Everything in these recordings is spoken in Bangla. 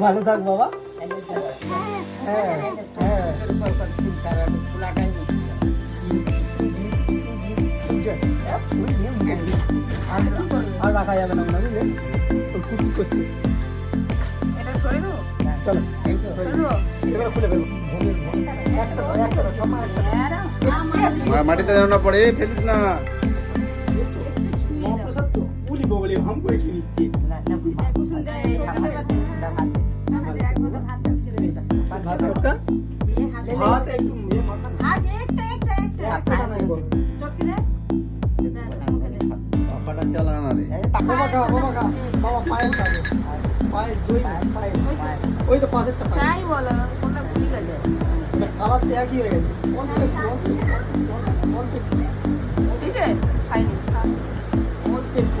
ভালো থাক বাবা। হ্যাঁ হ্যাঁ আর- আর রাখা যাবে না মনে হয় বুঝলে করছে এটা সরে দেবো? চলো। খুলে ফেলব মাটিতে যেন না পড়ে ফেলিস না। হাম করে খেয়ে নিচ্ছি ভাত একটু চালা না রে বাবা দই ওই তো। চাই বলো কোনটা ভুলে গেছে খাবার একই হয়ে গেছে।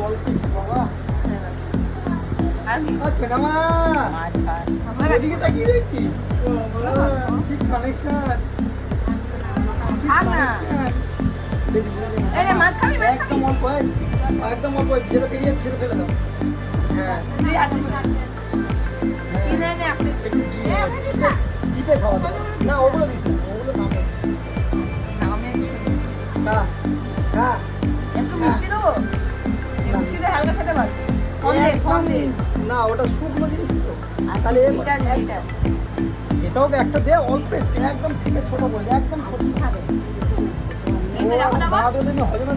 অল্প আচ্ছা, কামা। ওদিকে তাকিয়ে রয়েছিস? বাবা, কি connection, কি থাক না। এই মাছ খাবি মাছ খাবি। একদম অল্প একদম অল্প যেটা বেরিয়ে সেটা ফেলে দাও। হ্যাঁ। আপনি খাওয়া না ওগুলো না ওটা শুকনো জিনিস তো। তাহলে এটা এটা যেটাও একটা দে অল্প একদম ঠিক ছোট করে দে, একদম ছোট। এই যে রাখো না না দিলে না হবে না।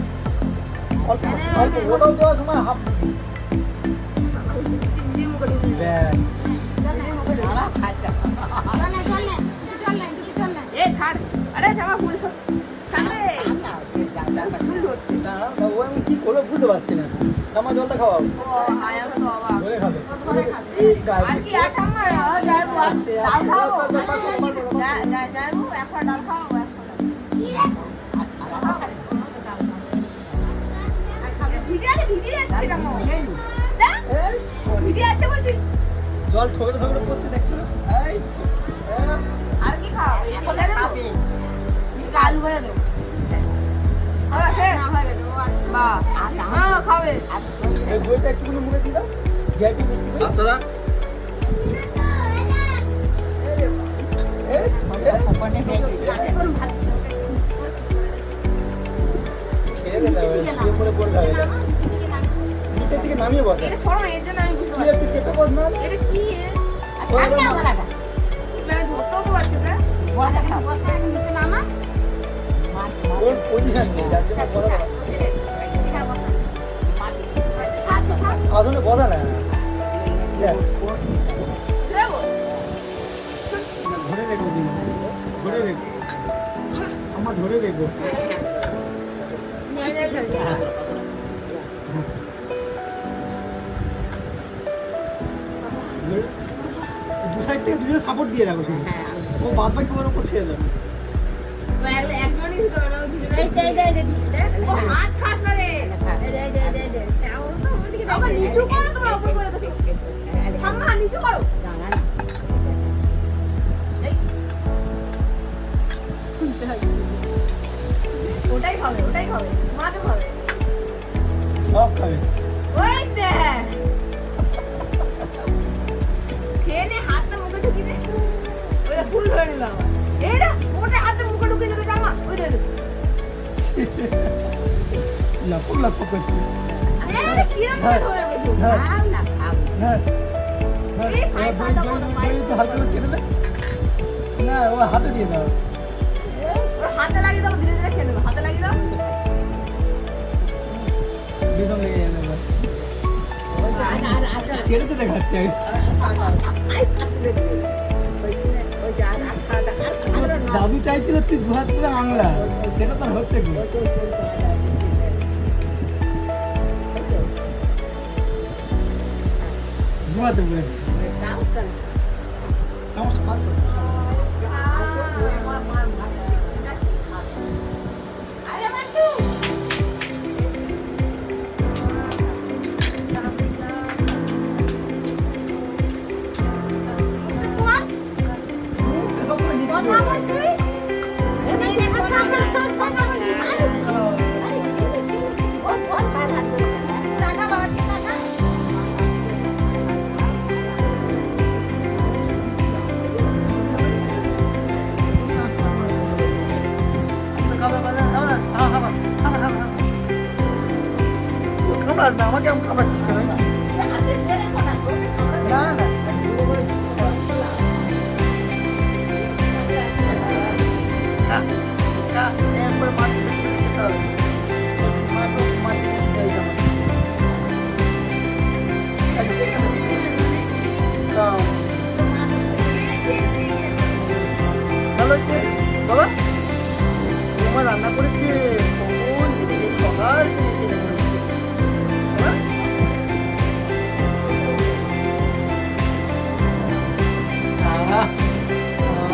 অল্প অল্প ওটাও দেওয়ার সময় হাফ এ ছাড়। আরে জামা ফুল ছাড় রে। আমি কি করব বুঝতে পারছি না। আমার জলটা খাওয়াও ও আয়া তো অবাক। ধরে খাবে। এই গায়ে আর কি আর ঠাম্মা যাই ডাল খাব যা যা যাই একটা ডাল খাব ভিজে আছে ভিজে যাচ্ছে না মো। দেখ এস, ভিজে যাচ্ছে বলছি। জল ঠোকরে ঠোকরে পড়ছে দেখছ না? আর কি খাও এই ফলে দেবো? এদিকে আলু ভেজে দেবো। হয়ে গেছে। বা হ্যাঁ খাবে। এই দইটা একটুখানি মুখে দিয়ে দাও। গ্যাপি মিষ্টি আসরা ছেড়ে। নিচের দিকে নামিয়ে বসে। এটা সরো না এর জন্য আমি বুঝতে পারছি একটু চেপে বস না? এটা কি এ? আমি ধরতেও তো পারছি না। ওর পজিশন নেই যার জন্য আসলে বসা না দেখ, ও- দেবো ধরে রেখো দিন ধরে রেখো আমার ধরে রেখো দু সাইড থেকে দুজনে সাপোর্ট দিয়ে রাখো ও বাদ বাকি ওর উপর ছেড়ে দেবে একজনই দিতে পারো দুজনে হাত খাস না রে আবার নিচু করো তোমরা উপর করে দেছো ঠাম্মা নিচু করো। ওটাই খাবে ওটাই খাবে মাছও খাবে। সব খাবে। ওই দেখ। খেয়ে নে হাতটা মুখে ঢুকিয়ে দে। ওই ফুল ধরে নিল এইটা ওটা হাতে মুখে ঢুকিয়ে দেবে জামা। ওই দেখ। হ্যাঁ। না হ্যাঁ হ্যাঁ না ও হাতে দিয়ে দাও। হাতে লাগিয়ে দাও ধীরে ধীরে খেয়ে নেবে। হাতে লাগিয়ে দাও। বেদম লেগে যাবে ছেড়ে দাদু চাইছিল তুই দু হাত করে আংলা। সেটা তো হচ্ছে কি দু হাতে করে চামচটা বার কর। খাস না আমাকে আমাকে খাবাচ্ছিস কেন না না। দাও। ভালো হয়েছে বাবা তোমার রান্না করেছে কখন সকাল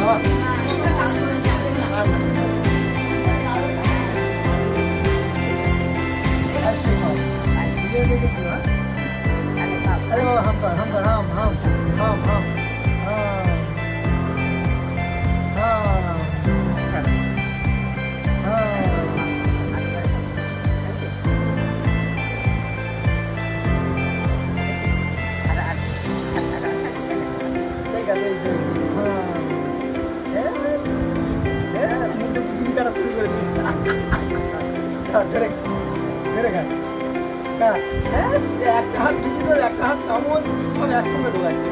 আহা, আচ্ছা, খাও। দিয়ে দে একটু, হ্যাঁ? একটা হাত ঢুকিয়ে একটা হাত চামচ সব একসঙ্গে ঢোকাচ্ছে